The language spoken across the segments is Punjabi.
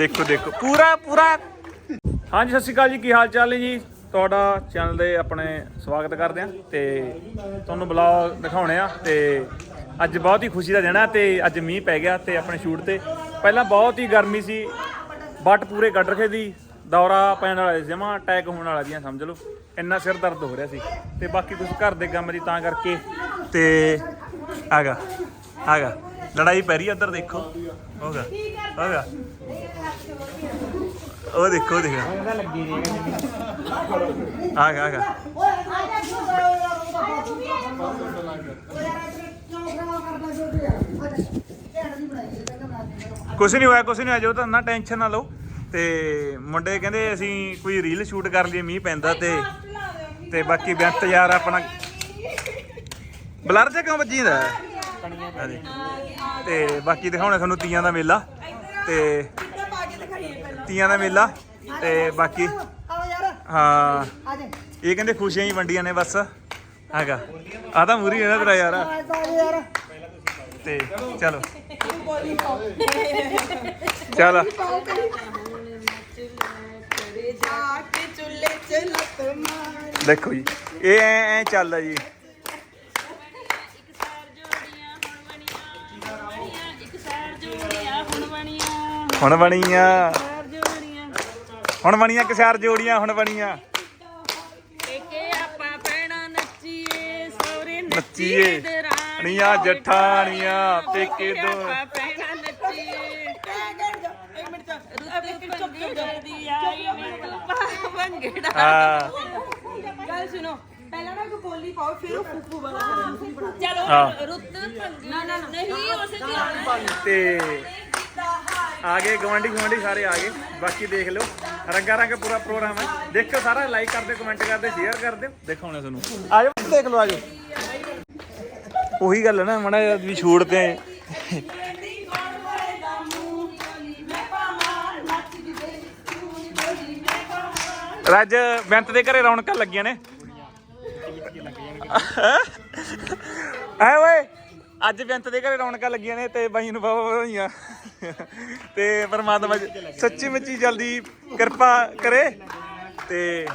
ਦੇਖੋ ਦੇਖੋ। ਪੂਰਾ ਪੂਰਾ। ਹਾਂਜੀ, ਸਤਿ ਸ਼੍ਰੀ ਅਕਾਲ ਜੀ। ਕੀ ਹਾਲ ਚਾਲ ਹੈ ਜੀ? ਤੁਹਾਡਾ ਚੈਨਲ ਦੇ ਆਪਣੇ ਸਵਾਗਤ ਕਰਦੇ ਆ ਤੇ ਤੁਹਾਨੂੰ ਬਲੌਗ ਦਿਖਾਉਣੇ ਆ ਤੇ ਅੱਜ ਬਹੁਤ ਹੀ ਖੁਸ਼ੀ ਦਾ ਦਿਨ ਆ ਤੇ ਅੱਜ ਮੀਂਹ ਪੈ ਗਿਆ ਤੇ ਆਪਣੇ ਸ਼ੂਟ ਤੇ। ਪਹਿਲਾਂ ਬਹੁਤ ਹੀ ਗਰਮੀ ਸੀ ਬੱਟ ਪੂਰੇ ਕੱਢ ਰਖੇ ਦੀ। ਦੌਰਾ ਪੈਣ ਵਾਲਾ ਸੀ ਅਟੈਕ ਹੋਣ ਵਾਲਾ ਦੀਆਂ ਸਮਝ ਲਓ। ਇੰਨਾ ਸਿਰ ਦਰਦ ਹੋ ਰਿਹਾ ਸੀ। ਤੇ ਬਾਕੀ ਕੁਝ ਘਰ ਦੇ ਕੰਮ ਦੀ ਤਾਂ ਕਰਕੇ ਤੇ ਆਗਾ ਆਗਾ। ਲੜਾਈ ਪੈ ਰਹੀ ਆ ਦੇਖੋ। ਹੋਗਾ ਹੋਗਾ ਉਹ ਦੇਖੋ ਉਹ ਦੇਖੋ। ਆ ਗਿਆ ਆ ਗਿਆ। ਕੁਛ ਨਹੀਂ ਹੋਇਆ, ਕੁਛ ਨਹੀਂ ਹੋਇਆ, ਜੋ ਤਾਂ ਨਾ ਟੈਨਸ਼ਨ ਨਾ ਲਓ। ਤੇ ਮੁੰਡੇ ਕਹਿੰਦੇ ਅਸੀਂ ਕੋਈ ਰੀਲ ਸ਼ੂਟ ਕਰ ਲਈਏ, ਮੀਂਹ ਪੈਂਦਾ ਤੇ ਤੇ ਬਾਕੀ ਬੈਂਤ ਯਾਰ ਆਪਣਾ ਬਲਰ ਜਿਹਾ ਕਿਉਂ ਵੱਜੀ ਦਾ ਤੇ ਬਾਕੀ ਦਿਖਾਉਣਾ ਤੁਹਾਨੂੰ ਤੀਆਂ ਦਾ ਮੇਲਾ। ਤੇ ਤੀਆਂ ਦਾ ਮੇਲਾ ਤੇ ਬਾਕੀ ਹਾਂ। ਇਹ ਕਹਿੰਦੇ ਖੁਸ਼ੀਆਂ ਹੀ ਵੰਡੀਆਂ ਨੇ ਬਸ। ਹੈਗਾ। ਆ ਤਾਂ ਮੂਰੀ ਇਹਨਾਂ ਤੇਰਾ ਯਾਰ। ਤੇ ਚਲੋ। ਚਲ। ਜਾ ਦੇਖੋ ਜੀ। ਇਹ ਐ ਐ ਚੱਲਦਾ ਜੀ। ਹੁਣ ਬਣੀਆਂ। ਹੁਣ ਬਣੀਆਂ ਕਿਸਾਰ ਜੋੜੀਆਂ ਹੁਣ ਬਣੀਆਂ। ਨੱਚੀਏ ਣੀਆਂ ਜਠਾਣੀਆਂ ਪੇਕੇ ਦੋ। ਹਾਂ। ਗੱਲ ਸੁਣੋ ਪਹਿਲਾਂ ਨਾ ਕੋਈ ਬੋਲੀ ਪਾਓ ਫਿਰ ਉਹ ਫੁੱਫੂ ਕਰਨਾ ਚਲੋ ਹਾਂ। ਰੁੱਤ ਨਾ ਨਾ ਨਹੀਂ ਉਸੇ ਦੀ ਆਉਣਾ ਤੇ ਆ ਗਏ ਗਵਾਂਢੀ ਗਵਾਂਢੀ ਸਾਰੇ ਆ ਗਏ ਬਾਕੀ ਦੇਖ ਲਿਓ ਰੰਗਾ ਰੰਗ ਪੂਰਾ ਪ੍ਰੋਗਰਾਮ ਹੈ। ਦੇਖਿਓ ਸਾਰਾ ਲਾਈਕ ਕਰਦੇ ਕਮੈਂਟ ਕਰਦੇ ਸ਼ੇਅਰ ਕਰਦੇ ਦੇਖੋ ਹੁਣ ਤੁਹਾਨੂੰ। ਆ ਜਾਓ ਦੇਖ ਲਓ ਆ ਜਾਓ ਉਹੀ ਗੱਲ ਹੈ ਨਾ ਮੜਾ ਵੀ ਛੋੜ ਤੇ। ਰੱਜ ਬੈਂਤ ਦੇ ਘਰੇ ਰੌਣਕਾਂ ਲੱਗੀਆਂ ਨੇ। ਐ ਓਏ ਅੱਜ ਬੈਂਤ ਦੇ ਘਰੇ ਰੌਣਕਾਂ ਲੱਗੀਆਂ ਨੇ ਤੇ ਬਾਈ ਨੂੰ ਬਹੁਤ ਵਧਾਈਆਂ ਤੇ ਪਰਮਾਤਮਾ ਸੱਚੀ ਮੁੱਚੀ ਜਲਦੀ ਕਿਰਪਾ ਕਰੇ ਤੇ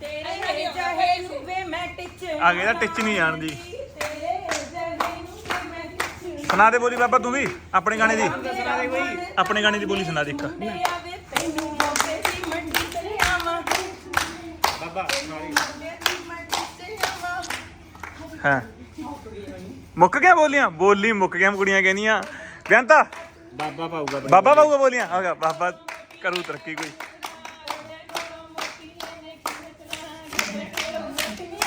ਤੇਰੇ ਜਹੇ ਨੂੰ ਵੇ ਮੈਂ ਟਿਚ ਆ ਤਾਂ ਟਿਚ ਨਹੀਂ ਜਾਣਦੀ ਸੁਣਾ ਦੇ ਬੋਲੀ ਬਾਬਾ ਤੂੰ ਵੀ ਆਪਣੇ ਗਾਣੇ ਦੀ। ਆਪਣੇ ਗਾਣੇ ਦੀ ਬੋਲੀ ਸੁਣਾ ਦੇ ਇੱਕ। ਬਾਬਾ ਹਾਂ। ਮੁੱਕ ਗਿਆ ਬੋਲੀਆਂ? ਬੋਲੀ ਮੁੱਕ ਗਿਆ ਕੁੜੀਆਂ ਕਹਿੰਦੀਆਂ। ਬੇਅੰਤਾ ਬਾਬਾ ਪਾਊਗਾ ਬਾਬਾ ਬਾਊਗਾ ਬੋਲੀਆਂ? ਆਗਾ ਬਾਬਾ ਕਰੂ ਤਰੱਕੀ ਕੋਈ।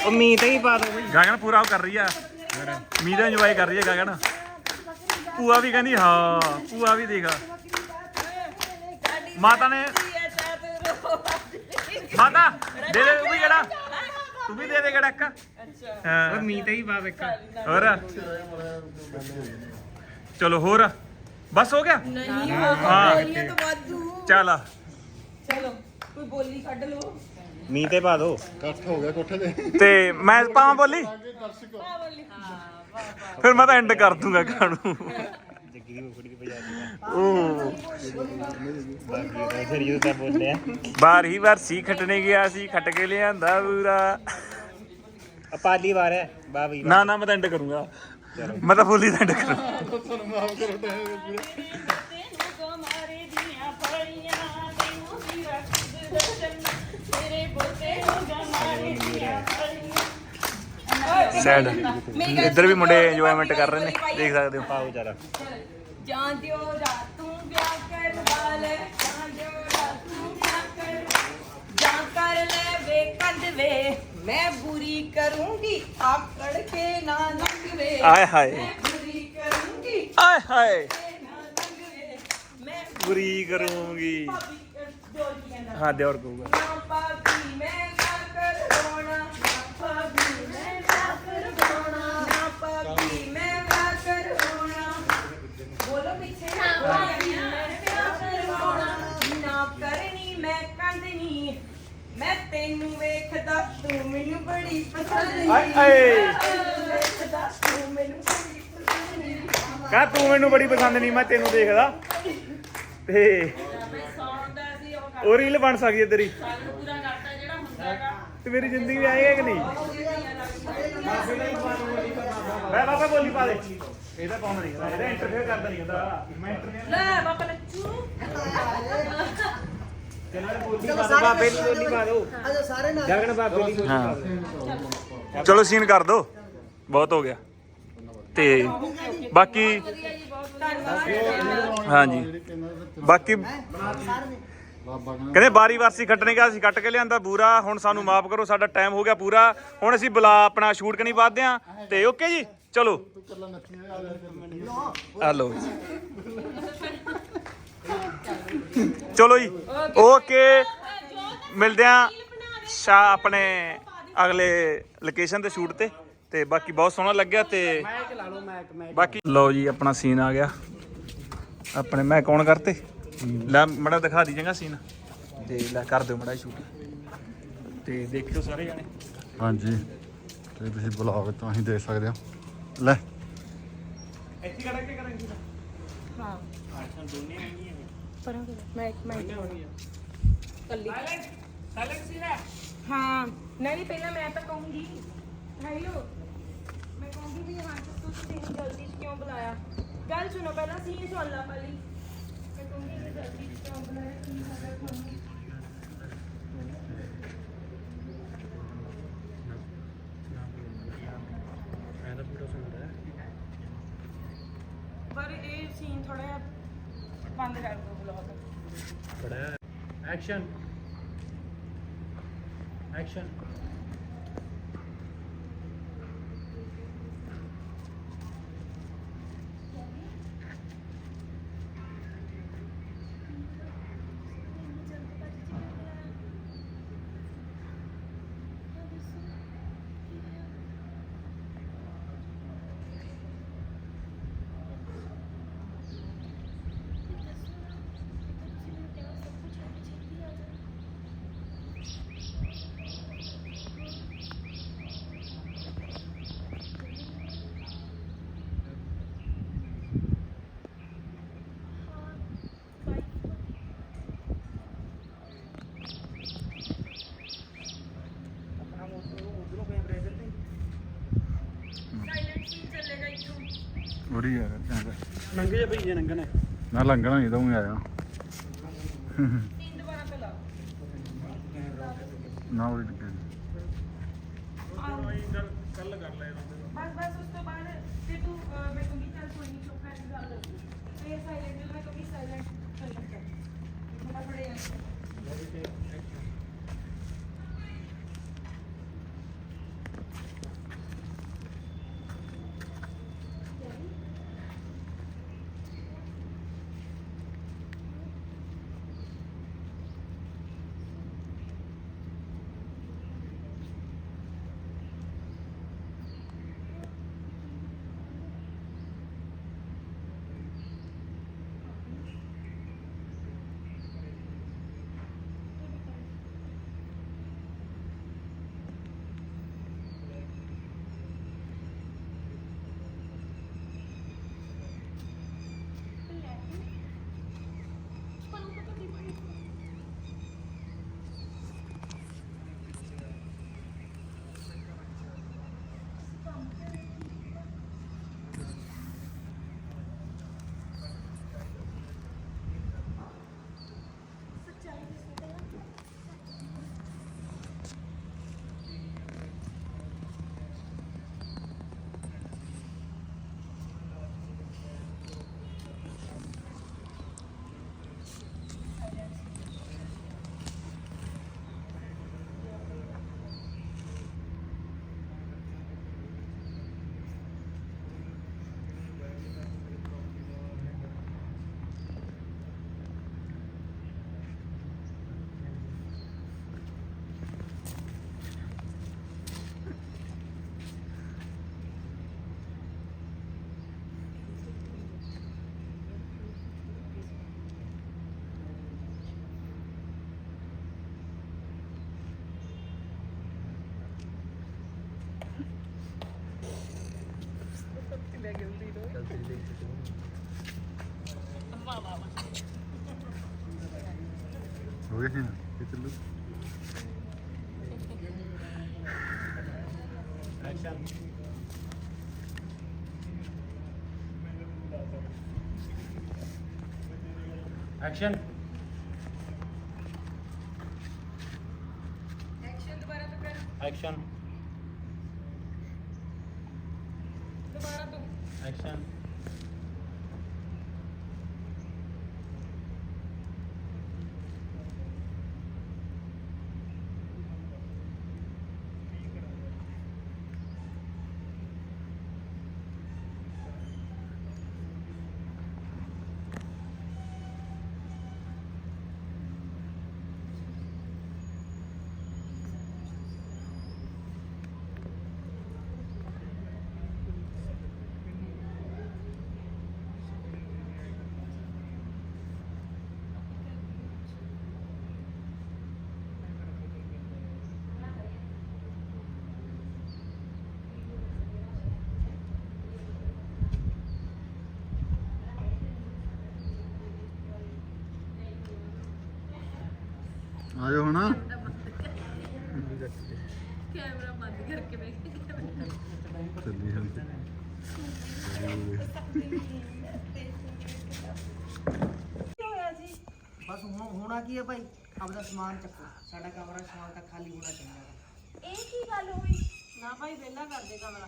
ਉਹ ਮੀਂਹ ਤੇ ਹੀ ਪਾ ਦੋ ਬਈ। ਗਗਨ ਪੂਰਾ ਉਹ ਕਰ ਰਹੀ ਆ। ਮੀਂਹ ਦਾ ਇੰਜੋਏ ਕਰ ਰਹੀ ਹੈ ਗਗਨ। ਭੂਆ ਵੀ ਕਹਿੰਦੀ ਹਾਂ ਭੂਆ ਵੀ ਦੇਖ। ਮਾਤਾ ਨੇ ਮਾਤਾ ਦੇ ਦੇ ਤੂੰ ਵੀ ਕਿਹੜਾ? ਤੂੰ ਵੀ ਦੇ ਦੇ ਕਿਹੜਾ ਇੱਕ? ਹਾਂ। ਉਹ ਮੀਂਹ ਤੇ ਹੀ ਪਾ ਇੱਕ ਹੋਰ? ਚਲੋ ਹੋਰ? ਬਸ ਹੋ ਗਿਆ? ਨਹੀਂ ਹੋ। ਹਾਂ। ਬੋਲੀਆਂ ਤਾਂ ਵਾਧੂ। ਚੱਲ। ਆ। ਚਲੋ ਕੋਈ ਬੋਲੀ ਕੱਢ ਲਓ। ਮੀਂਹ ਤੇ ਪਾ ਦੋ। ਤੇ। ਮੈਂ ਪਾਵਾਂ ਬੋਲੀ? ਫਿਰ ਮੈਂ ਤਾਂ ਐਂਡ ਕਰ ਦੂੰਗਾ ਗਾਣੂ ਦੀ ਬਾਕੀ ਤਾਂ ਬੋਲਿਆ ਬਾਰ ਹੀ ਵਾਰ ਸੀ ਖੱਟਣੇ ਗਿਆ ਸੀ ਖੱਟ ਕੇ ਲਿਆਂਦਾ ਪੂਰਾ। ਆ ਪਾਲੀ ਵਾਰ ਹੈ ਬਾ ਬਈ ਨਾ ਨਾ ਮੈਂ ਤਾਂ ਐਂਡ ਕਰੂੰਗਾ। ਮੈਂ ਤਾਂ ਫੁੱਲੀ ਐਂਡ ਕਰੂੰ। ਤੈਨੂੰ ਗਮਾਰੇ ਦੀਆਂ ਫੜੀਆਂ ਤੈਨੂੰ ਵੀ ਰੱਖ ਦਰਸ਼ਨ ਤੇਰੇ ਬੋਤੇ ਨੂੰ ਗਮਾਰੇ ਦੀਆਂ ਫੜੀਆਂ ਸੈਡ। ਇੱਧਰ ਵੀ ਮੁੰਡੇ ਇੰਜੋਇਮੈਂਟ ਕਰ ਰਹੇ ਨੇ ਦੇਖ ਸਕਦੇ ਹੋ। ਪਾਓ ਜਰਾ। ਜਾਂ ਦਿਓ ਰਾਤ ਤੂੰ ਵਿਆਹ ਕਰ ਵਾਲੇ ਜਾਂ ਦਿਓ ਰਾਤ ਤੂੰ ਵਿਆਹ ਕਰ ਜਾਂ ਕਰ ਲੈ ਵੇ ਕੰਦ ਵੇ ਮੈਂ ਬੁਰੀ ਕਰੂੰਗੀ ਆਕੜ ਕੇ ਨਾ ਲੰਘ ਵੇ ਆਏ ਹਾਏ ਮੈਂ ਬੁਰੀ ਕਰੂੰਗੀ ਆਏ ਹਾਏ ਨਾ ਲੰਘ ਵੇ ਮੈਂ ਮੈਂ ਤੈਨੂੰ ਵੇਖਦਾ ਤੂੰ ਮੈਨੂੰ ਬੜੀ ਪਸੰਦ ਆਏ ਆਏ ਵੇਖਦਾ ਤੂੰ ਮੈਨੂੰ ਬੜੀ ਪਸੰਦ ਕਹ ਤੂੰ ਮੈਨੂੰ ਬੜੀ ਪਸੰਦ ਨਹੀਂ, ਮੈਂ ਤੈਨੂੰ ਦੇਖਦਾ। ਤੇ ਸੌਂਦਾ ਸੀ ਉਹ ਰੀਲ ਬਣ ਸਕਦੀ ਹੈ ਤੇਰੀ। ਪੂਰਾ ਕਰਤਾ ਜਿਹੜਾ ਹੁੰਦਾ ਹੈਗਾ। ਤੇ ਮੇਰੀ ਜ਼ਿੰਦਗੀ ਵੀ ਆਏਗਾ ਕਿ ਨਹੀਂ? ਮੈਂ ਬਾਬਾ ਬੋਲੀ ਪਾ ਦੇ। ਇਹਦਾ ਪਾਉਣਾ ਨਹੀਂ ਇਹਦਾ ਇੰਟਰਫੇਅਰ ਕਰਦਾ ਨਹੀਂ ਹੁੰਦਾ। ਮੈਂ ਇੰਟਰਫੇਅਰ ਲੈ ਬਾਬਾ ਲੱਚੂ ਬਾਬੇ ਦੀ ਬੋਲੀ ਪਾ ਦੋ ਜਗਨ ਬਾਬੇ ਦੀ ਬੋਲੀ ਪਾ ਦੋ ਚਲੋ ਸੀਨ ਕਰ ਦੋ। ਬਹੁਤ ਹੋ ਗਿਆ। ਤੇ ਬਾਕੀ ਹਾਂਜੀ। ਬਾਕੀ ਕਹਿੰਦੇ ਬਾਰੀ ਵਾਰਸੀ ਕੱਟਣੇ ਕਾ ਅਸੀਂ ਕੱਟ ਕੇ ਲਿਆਂਦਾ ਪੂਰਾ ਹੁਣ ਸਾਨੂੰ ਮਾਫ ਕਰੋ ਸਾਡਾ ਟਾਈਮ ਹੋ ਗਿਆ ਪੂਰਾ। ਹੁਣ ਅਸੀਂ ਬੁਲਾ ਆਪਣਾ ਸ਼ੂਟ ਕਣੀ ਪਾਦੇ ਆ ਤੇ ਓਕੇ ਜੀ ਚਲੋ। ਜੀ ਚਲੋ ਜੀ ਓਕੇ ਮਿਲਦੇ ਆ ਸ਼ਾ ਆਪਣੇ ਅਗਲੇ ਲੋਕੇਸ਼ਨ ਤੇ ਸ਼ੂਟ ਤੇ। ਤੇ ਬਾਕੀ ਬਹੁਤ ਸੋਹਣਾ ਲੱਗਿਆ ਤੇ ਬਾਕੀ ਲਓ ਜੀ ਆਪਣਾ ਸੀਨ ਆ ਗਿਆ। ਆਪਣੇ ਮੈਂ ਕੌਣ ਕਰਤੇ? ਲੈ ਮੜਾ ਦਿਖਾ ਦੀ ਚੰਗਾ ਸੀਨ। ਤੇ ਲੈ ਕਰ ਦਿਓ ਮੜਾ ਸ਼ੂਟ। ਤੇ ਦੇਖਿਓ ਸਾਰੇ ਜਾਣੇ। ਹਾਂਜੀ। ਤੇ ਤੁਸੀਂ ਬਲੌਗ ਤੋਂ ਅਸੀਂ ਦੇਖ ਸਕਦੇ ਹੋ। ਲੈ। ਇੱਥੇ ਕਰਾਂ ਕਿ ਕਰਾਂਗੇ ਹਾਂ। ਪਰਾਂ ਮੈਂ ਮੈਂ ਕੱਲੀ। ਸਾਇਲੈਂਟ ਸੀਨ ਹੈ? ਹਾਂ। ਨਹੀਂ ਨਹੀਂ ਪਹਿਲਾਂ ਮੈਂ ਤਾਂ ਕਹੂੰਗੀ। ਹੈਲੋ ਮੈਂ ਕਹੂੰਗੀ ਵੀ ਹਾਂ ਤੁਸੀਂ ਜਲਦੀ 'ਚ ਕਿਉਂ ਬੁਲਾਇਆ? ਗੱਲ ਸੁਣੋ ਪਹਿਲਾਂ ਸੀਨ ਸੁਣ ਲਾ ਪਹਿਲੀ ਪਰ ਇਹ ਸੀਨ ਥੋੜਾ ਜਿਹਾ ਬੰਦ ਕਰ ਦਿਓ blog action action silent scene ਚੱਲੇਗਾ ਨੰਗੇ ਜੇ ਭਈਏ ਨੰਗਣੇ। ਨਾ ਲੰਘਣਾ ਨਹੀਂ ਤਾਂ ਹੀ ਆਇਆ। ਨਾ ਉਰੀ ਲੱਗੇ ਕੱਲ ਕਰ ਲੈ ਬਸ ਬਸ ਉਸ ਤੋਂ ਬਾਅਦ ਤੇ ਤੂੰ ਅਹ, ਮੈਂ ਕਹੂੰਗੀ ਚੱਲ ਕੋਈ ਨਹੀਂ ਚੁੱਪ ਕਰ ਗੱਲ ਤੇ ਸਾਇਲੈਂਟ ਮੈਂ ਕਹੂੰਗੀ ਸਾਇਲੈਂਟ ਸਾਇਲੈਂਟ ਕਰ। ਥੋੜਾ ਥੋੜਾ ਯਾਰ ਹੋ ਕਿ ਨਾ ਇਹ ਚੱਲੂ। ਐਕਸ਼ਨ ਐਕਸ਼ਨ ਦੁਬਾਰਾ ਤੋਂ ਕਰ। ਐਕਸ਼ਨ ਦੁਬਾਰਾ ਤੋਂ ਐਕਸ਼ਨ ਆ ਜਾਓ ਹੁਣ ਕੈਮਰਾ ਬੰਦ ਕਰਕੇ ਬੈਠ ਚੱਲੀ ਹਾਂ ਜੀ ਬਸ ਹੁਣ ਹੋਣਾ ਕੀ ਹੈ ਭਾਈ? ਆਪਦਾ ਸਮਾਨ ਚੱਕੋ। ਸਾਡਾ ਕਮਰਾ ਸਮਾਨ ਤਾਂ ਖਾਲੀ ਹੋਣਾ ਚਾਹੀਦਾ ਵਾ। ਇਹ ਕੀ ਗੱਲ ਹੋਈ? ਨਾ ਭਾਈ ਵਿਹਲਾ ਕਰ ਦੇ ਕਮਰਾ।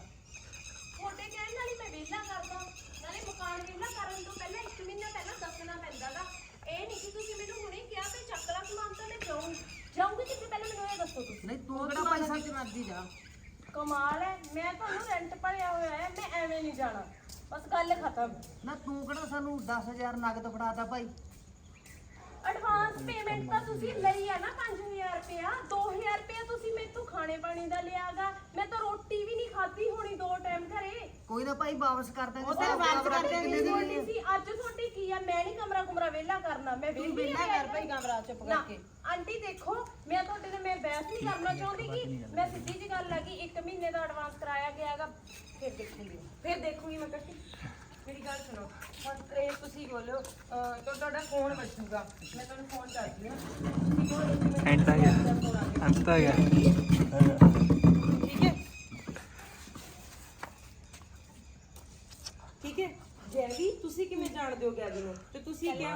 ਤੁਹਾਡੇ ਕਹਿਣ ਨਾਲ ਹੀ ਮੈਂ ਵਿਹਲਾ ਕਰਦਾ। ਨਾਲੇ ਮਕਾਨ ਵਿਹਲਾ ਕਰਨ ਤੋਂ ਪਹਿਲਾਂ ਇੱਕ ਮਹੀਨਾ ਪਹਿਲਾਂ ਦੱਸਣਾ ਪੈਂਦਾ ਗਾ। ਇਹ ਨਹੀਂ ਕਿ ਤੁਸੀਂ ਮੈਨੂੰ ਹੁਣੇ ਕਿਹਾ ਤੇ ਚੱਕ ਲਾ ਸਮਾਨ ਤਾਂ ਮੈਂ ਜਾਊਂ ਜਾਊਂਗੀ ਕਿੱਥੇ? ਪਹਿਲਾਂ ਮੈਨੂੰ ਇਹ ਦੱਸੋ ਤੁਸੀਂ। ਨਹੀਂ ਤੂੰ ਕਿਹੜਾ ਪੈਸਾ ਤੇ ਮਰਦੀ ਜਾ। ਕਮਾਲ ਹੈ। ਮੈਂ ਤੁਹਾਨੂੰ ਰੈਂਟ ਭਰਿਆ ਹੋਇਆ ਹੈ ਮੈਂ ਐਵੇਂ ਨਹੀਂ ਜਾਣਾ। ਬਸ ਗੱਲ ਖਤਮ। ਨਾ ਤੂੰ ਕਿਹੜਾ ਸਾਨੂੰ 10000 ਨਗਦ ਫੜਾਤਾ ਭਾਈ? ਐਡਵਾਂਸ ਪੇਮੈਂਟ ਤਾਂ ਤੁਸੀਂ ਲਈ ਆ ਨਾ 5000 ਰੁਪਇਆ। 2000 ਰੁਪਇਆ ਤੁਸੀਂ ਮੇਰੇ ਤੋਂ ਖਾਣੇ ਪਾਣੀ ਦਾ ਲਿਆਗਾ। ਮੈਂ ਤਾਂ ਰੋਟੀ ਵੀ ਨਹੀਂ ਖਾਧੀ ਹੋਣੀ ਦੋ ਟਾਈਮ ਘਰੇ। ਕੋਈ ਨਾ ਭਾਈ ਵਾਪਸ ਕਰ ਦਾਂਗੇ ਉਹ ਤਾਂ ਵਾਪਸ ਕਰ ਦੇਣੀ ਬੋਲੀ ਸੀ ਅੱਜ ਤੁਹਾਡੀ ਕੀ ਆ? ਮੈਂ ਨਹੀਂ ਕਮਰਾ ਕੁਮਰਾ ਵਿਹਲਾ ਕਰਨਾ ਮੈਂ ਵਿਹਲੀ ਵਿਹਲਾ ਕਰ ਭਾਈ ਕਮਰਾ ਚੁੱਪ ਕਰਕੇ। ਆਂਟੀ ਦੇਖੋ ਮੈਂ ਤੁਹਾਡੇ ਨਾਲ ਮੈਂ ਬਹਿਸ ਨਹੀਂ ਕਰਨਾ ਚਾਹੁੰਦੀ ਕਿ ਮੈਂ ਸਿੱਧੀ ਜੀ ਗੱਲ ਲੱਗੀ 1 ਮਹੀਨੇ ਦਾ ਐਡਵਾਂਸ ਕਰਾਇਆ ਗਿਆਗਾ ਫਿਰ ਦੇਖੂੰਗੀ। ਫਿਰ ਦੇਖੂੰਗੀ ਮੈਂ ਕੱਟੀ। ਮੇਰੀ ਗੱਲ ਸੁਣੋ ਹੁਣ ਤੇ ਤੁਸੀਂ ਬੋਲੋ ਤਾਂ ਤੁਹਾਡਾ ਫੋਨ ਵੱਜੂਗਾ। ਮੈਂ ਤੁਹਾਨੂੰ ਫੋਨ ਕਰਦੀ ਹਾਂ। ਐਂਟਾ ਗਿਆ। ਆ ਗਿਆ। ਅੰਤ ਆ ਗਿਆ ਠੀਕ ਹੈ ਠੀਕ ਹੈ ਜੈਵੀ ਤੁਸੀਂ ਹੋ ਗੈਵੀ ਨੂੰ ਤੇ ਤੁਸੀਂ ਕਿਹਾ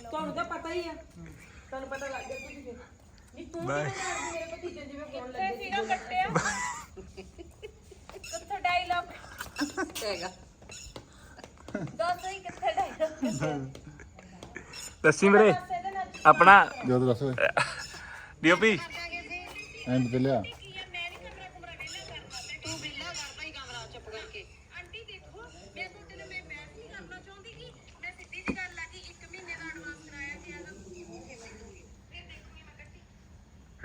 ਤੁਹਾਨੂੰ ਤਾਂ ਪਤਾ ਹੀ ਆ। ਤੁਹਾਨੂੰ ਪਤਾ ਲੱਗ ਗਿਆ ਤੁਸੀਂ ਫਿਰ। ਨਹੀਂ ਤੂੰ ਕਿਵੇਂ ਮੇਰੇ ਭਤੀਜੇ ਨੂੰ ਜਿਵੇਂ ਫੋਨ ਲੱਗੇ ਸੀ? ਨਾ ਕੱਟਿਆ? ਕਿੱਥੇ ਡਾਇਲੌਗ ਹੈਗਾ। ਦੱਸ ਹੀ ਕਿੱਥੇ ਡਾਇਲੌਗ ਦੱਸੀ ਵੀਰੇ ਆਪਣਾ ਜਦ ਦੱਸ ਓਏ। ਡੀਓਪੀ ਐਂਡ ਤੇ ਲਿਆ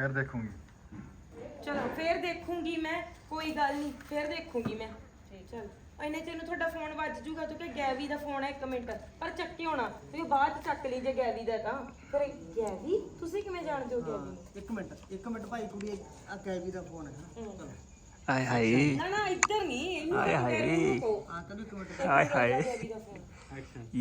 ਫਿਰ ਦੇਖੂੰਗੀ। ਚਲੋ ਫੇਰ ਦੇਖੂੰਗੀ ਮੈਂ ਕੋਈ ਗੱਲ ਨਹੀਂ ਫੇਰ ਦੇਖੂੰਗੀ ਮੈਂ। ਚਲ ਇਹਨੇ ਤੈਨੂੰ ਤੁਹਾਡਾ ਫੋਨ ਵੱਜ ਜੂਗਾ ਤੂੰ ਕਿ ਗੈਵੀ ਦਾ ਫੋਨ ਹੈ 1 ਮਿੰਟ। ਪਰ ਚੱਕੀ ਹੋਣਾ ਤੁਸੀਂ ਬਾਅਦ ਚ ਚੱਕ ਲਈ ਜੇ ਗੈਵੀ ਦਾ ਤਾਂ। ਫਿਰ ਗੈਵੀ? ਤੁਸੀਂ ਕਿਵੇਂ ਜਾਣਦੇ ਹੋ ਗੈਵੀ? ਨੂੰ ਇੱਕ ਮਿੰਟ ਇੱਕ ਮਿੰਟ ਭਾਈ ਕੁੜੀ ਆ ਕੈਵੀ ਦਾ ਫੋਨ ਹੈ ਚਲੋ। ਆਏ ਹਾਏ। ਨਾ ਨਾ ਇੱਧਰ ਨਹੀਂ ਇਹਨੂੰ ਹਾਏ। ਹਾਏ ਆ ਤੈਨੂੰ ਇੱਕ ਮਿੰਟ। ਹਾਏ ਹਾਏ। ਗੈਵੀ ਦਾ ਫੋਨ।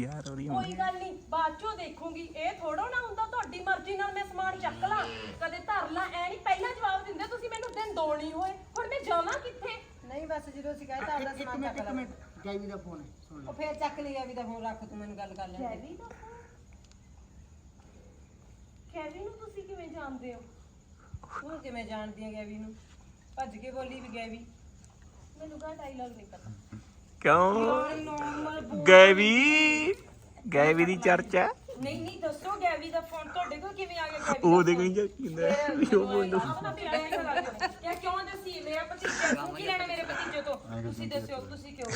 ਯਾਰ ਉਹਦੀ ਕੋਈ ਗੱਲ ਨਹੀਂ ਬਾਅਦ ਚੋਂ ਦੇਖੂੰਗੀ। ਇਹ ਥੋੜਾ ਨਾ ਹੁੰਦਾ ਤੁਹਾਡੀ ਮਰਜ਼ੀ ਨਾਲ ਮੈਂ ਸਮਾਨ ਚੱਕ ਲਾਂ। ਕਦੇ ਧਰ ਲਾਂ ਐ ਨਹੀਂ ਪਹਿਲਾਂ ਜਵਾਬ ਦਿੰਦੇ ਤੁਸੀਂ ਮੈਨੂੰ ਦਿਨ ਦੋ ਨਹੀਂ ਹੋਏ। ਹੁਣ ਮੈਂ ਜਾਵਾਂ ਕਿੱਥੇ? ਨਹੀਂ ਬਸ ਜਦੋਂ ਅਸੀਂ ਕਹਿੰਦਾ ਆਪਦਾ ਇੱਕ ਸਮਾਨ ਮਿੰਟ ਚੱਕ ਇੱਕ ਲੈ। ਮਿੰਟ ਕੈਵੀ ਦਾ ਫੋਨ ਹੈ ਸੁਣ ਉਹ ਫੇਰ ਚੱਕ ਲਿਆ ਵੀ ਤਾਂ ਫੋਨ ਰੱਖ ਤੂੰ ਮੈਨੂੰ ਗੱਲ ਕਰ ਲੈ ਕੈਵੀ ਦਾ ਫੋਨ? ਕੈਵੀ ਨੂੰ ਤੁਸੀਂ ਕਿਵੇਂ ਜਾਣਦੇ ਹੋ? ਤੂੰ ਕਿਵੇਂ ਜਾਣਦੀ ਹੈ ਗੈਵੀ ਨੂੰ? ਭੱਜ ਕੇ ਬੋਲੀ ਵੀ ਗੈਵੀ ਮੈਨੂੰ ਕਾ ਡਾਇਲੌਗ ਨਹੀਂ ਪਤਾ। ਕਿਉਂ? ਨੋਰਮਲ ਗੈਵੀ ਗੈਵੀ ਦੀ ਚਰਚਾ ਨਹੀਂ ਨਹੀਂ ਦੱਸੋ ਗੈਵੀ ਦਾ ਫੋਨ ਤੁਹਾਡੇ ਕੋਲ ਕਿਵੇਂ ਆ ਗਿਆ? ਗੈਵੀ ਉਹ ਦੇ ਕਿੰਦਾ ਉਹ ਬੋਲੋ ਕਿਆ ਕਿਉਂ ਦੱਸੀ? ਮੇਰਾ ਭਤੀਜਾ ਤੂੰ ਕੀ ਲੈਣਾ ਮੇਰੇ ਭਤੀਜੇ ਤੋਂ? ਤੁਸੀਂ ਦੱਸੋ ਤੁਸੀਂ ਕਿਉਂ?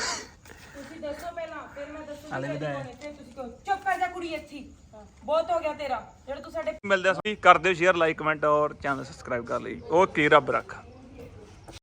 ਤੁਸੀਂ ਦੱਸੋ ਪਹਿਲਾਂ ਫਿਰ ਮੈਂ ਦੱਸੂਗੀ ਫਿਰ ਤੁਸੀਂ ਕਿਉਂ? ਚੁੱਪ ਕਰ ਜਾ ਕੁੜੀ ਇੱਥੇ ਹੀ। ਬਹੁਤ ਹੋ ਗਿਆ ਤੇਰਾ। ਜਿਹੜਾ ਤੂੰ ਸਾਡੇ ਮਿਲਦੇ ਆ ਕਰ ਦਿਓ ਸ਼ੇਅਰ ਲਾਈਕ ਕਮੈਂਟ ਔਰ ਚੈਨਲ ਸਬਸਕ੍ਰਾਈਬ ਕਰ ਲਈ। ਓਕੇ ਰੱਬ ਰੱਖਾ।